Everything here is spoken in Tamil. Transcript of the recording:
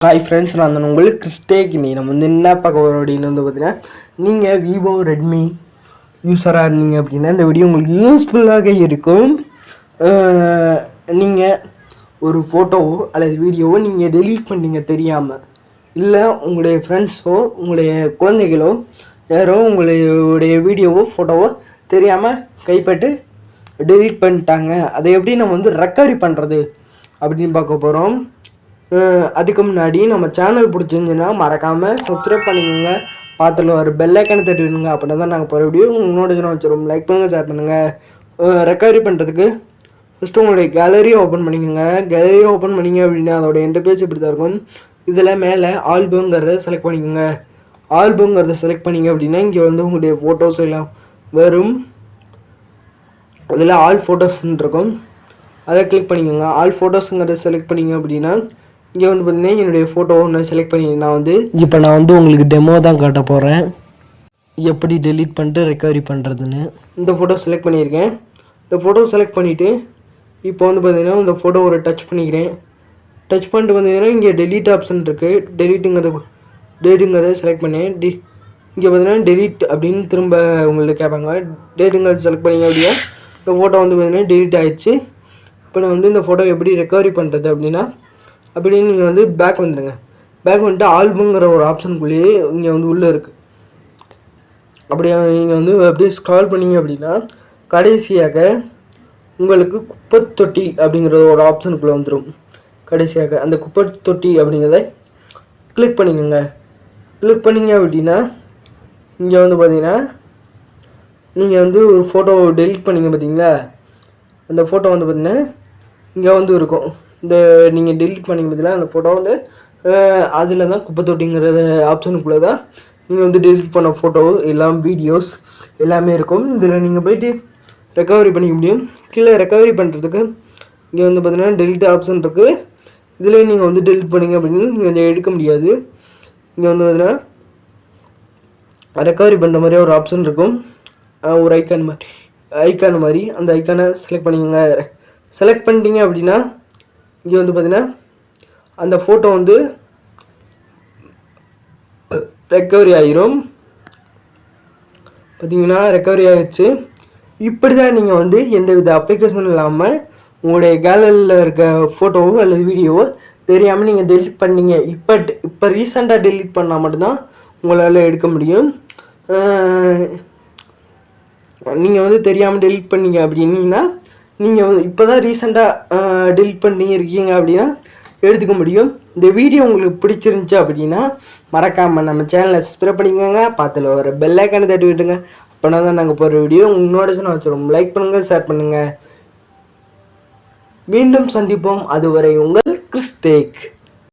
ஹாய் ஃப்ரெண்ட்ஸ் நான் அந்த உங்களுக்கு கிறிஸ்டேக் நீ நம்ம வந்து என்ன பார்க்க போகிறோம் அப்படின்னு வந்து பார்த்தீங்கன்னா நீங்கள் விவோ ரெட்மி யூஸராக இருந்தீங்க அப்படின்னா இந்த வீடியோ உங்களுக்கு யூஸ்ஃபுல்லாக இருக்கும். நீங்கள் ஒரு ஃபோட்டோவோ அல்லது வீடியோவோ நீங்கள் டெலீட் பண்ணீங்க தெரியாமல் இல்லை உங்களுடைய ஃப்ரெண்ட்ஸோ உங்களுடைய குழந்தைகளோ யாரோ உங்களுடைய வீடியோவோ ஃபோட்டோவோ தெரியாமல் கைப்பட்டு டெலீட் பண்ணிட்டாங்க. அதை எப்படி நம்ம வந்து ரெக்கவரி பண்ணுறது அப்படின்னு பார்க்க போகிறோம் அதுக்கு முன்னாடி நம்ம சேனல் பிடிச்சிருந்துச்சுன்னா மறக்காமல் சப்ஸ்கிரைப் பண்ணிக்கோங்க. பார்த்துல ஒரு பெல் தட்டி விடுங்க அப்படின்னா தான் நாங்கள் போகிற வீடியோ ஜனம் வச்சிருவோம். லைக் பண்ணுங்கள் ஷேர் பண்ணுங்கள் ரெக்கவரி பண்ணுறதுக்கு ஃபஸ்ட்டு உங்களுடைய கேலரியை ஓப்பன் பண்ணிக்கோங்க. கேலரியை ஓப்பன் பண்ணிங்க அப்படின்னா அதோட இன்டர்பேஸ் இப்படி தான் இருக்கும். இதில் மேலே ஆல்பம்ங்கிறத செலக்ட் பண்ணிக்கோங்க. ஆல்பம்ங்கிறத செலக்ட் பண்ணிங்க அப்படின்னா இங்கே வந்து உங்களுடைய ஃபோட்டோஸ் எல்லாம் வரும். அதில் ஆல் ஃபோட்டோஸ்ன்னு இருக்கும். அதை கிளிக் பண்ணிக்கோங்க. ஆல் ஃபோட்டோஸுங்கிறத செலக்ட் பண்ணிங்க அப்படின்னா இங்கே வந்து பார்த்தீங்கன்னா என்னுடைய ஃபோட்டோ ஒன்று செலக்ட் பண்ணி நான் வந்து இப்போ நான் வந்து உங்களுக்கு டெமோ தான் காட்ட போகிறேன் எப்படி டெலீட் பண்ணிட்டு ரெக்கவரி பண்ணுறதுன்னு இந்த ஃபோட்டோ செலக்ட் பண்ணியிருக்கேன். இந்த ஃபோட்டோ செலக்ட் பண்ணிவிட்டு இப்போ வந்து பார்த்தீங்கன்னா இந்த ஃபோட்டோ ஒரு டச் பண்ணிக்கிறேன். டச் பண்ணிட்டு வந்தீங்கன்னா இங்கே டெலீட் ஆப்ஷன் இருக்குது டெலீட்டுங்கிறத டேட்டுங்கிறத செலக்ட் பண்ணேன் டி இங்கே பார்த்தீங்கன்னா டெலீட் அப்படின்னு திரும்ப உங்களுக்கு கேட்பாங்க. டேட்டுங்கிறத செலக்ட் பண்ணிங்க அப்படின்னா இந்த ஃபோட்டோ வந்து பார்த்தீங்கன்னா டெலீட் ஆகிடுச்சு இப்போ நான் வந்து இந்த ஃபோட்டோ எப்படி ரெக்கவரி பண்ணுறது அப்படின்னா அப்படின்னு நீங்கள் வந்து பேக் வந்துடுங்க பேக் வந்துட்டு ஆல்புங்கிற ஒரு ஆப்ஷனுக்குள்ளேயே இங்கே வந்து உள்ளே இருக்குது அப்படியே நீங்கள் வந்து அப்படியே ஸ்க்ரால் பண்ணீங்க அப்படின்னா கடைசியாக உங்களுக்கு குப்பை தொட்டி அப்படிங்கிற ஒரு ஆப்ஷனுக்குள்ளே வந்துடும் கடைசியாக அந்த குப்பை தொட்டி அப்படிங்கிறத கிளிக் பண்ணிக்கோங்க. கிளிக் பண்ணிங்க அப்படின்னா இங்கே வந்து பார்த்தீங்கன்னா நீங்கள் வந்து ஒரு ஃபோட்டோ டெலிட் பண்ணிங்க பார்த்தீங்களா அந்த ஃபோட்டோ வந்து பார்த்தீங்கன்னா இங்கே வந்து இருக்கும். இந்த நீங்கள் டெலிட் பண்ணிங்க பார்த்தீங்கன்னா அந்த ஃபோட்டோ வந்து அதில் தான் குப்பை தொட்டிங்கிற ஆப்ஷனுக்குள்ளே தான் நீங்கள் வந்து டெலிட் பண்ண ஃபோட்டோ எல்லாம் வீடியோஸ் எல்லாமே இருக்கும். இதில் நீங்கள் போயிட்டு ரெக்கவரி பண்ணிக்க முடியும். கீழே ரெக்கவரி பண்ணுறதுக்கு இங்கே வந்து பார்த்தீங்கன்னா டெலிட் ஆப்ஷன் இருக்குது இதில் நீங்கள் வந்து டெலிட் பண்ணிங்க அப்படின்னு நீங்கள் வந்து எடுக்க முடியாது. இங்கே வந்து பார்த்தீங்கன்னா ரெக்கவரி பண்ணுற மாதிரி ஒரு ஆப்ஷன் இருக்கும். ஒரு ஐக்கான் மாதிரி ஐக்கான் மாதிரி அந்த ஐக்கானை செலக்ட் பண்ணிக்கோங்க. செலக்ட் பண்ணிட்டீங்க அப்படின்னா இங்கே வந்து பார்த்தீங்கன்னா அந்த ஃபோட்டோ வந்து ரெக்கவரி ஆகிரும் பார்த்தீங்கன்னா ரெக்கவரி ஆகிடுச்சு இப்படி தான் நீங்கள் வந்து எந்த வித அப்ளிகேஷனும் இல்லாமல் உங்களுடைய கேலரியில் இருக்க ஃபோட்டோவோ அல்லது வீடியோவோ தெரியாமல் நீங்கள் டெலிட் பண்ணீங்க. இப்போ இப்போ ரீசெண்டாக டெலிட் பண்ணால் மட்டும்தான் உங்களால் எடுக்க முடியும். நீங்கள் வந்து தெரியாமல் டெலிட் பண்ணீங்க அப்படின்னீங்கன்னா நீங்கள் வந்து இப்போ தான் ரீசெண்டாக டெலிட் பண்ணியிருக்கீங்க அப்படின்னா எடுத்துக்க முடியும். இந்த வீடியோ உங்களுக்கு பிடிச்சிருந்துச்சு அப்படின்னா மறக்காமல் நம்ம சேனலை சப்ஸ்கிரைப் பண்ணிக்கோங்க. பார்த்துல ஒரு பெல் ஐக்கானை தட்டி விட்டுங்க அப்படின்னா தான் நாங்கள் போகிற வீடியோ உங்களோட நோட்டிஸ்னு வச்சுருவோம் லைக் பண்ணுங்கள் ஷேர் பண்ணுங்கள் மீண்டும் சந்திப்போம். அதுவரை உங்கள் கிறிஸ்டேக்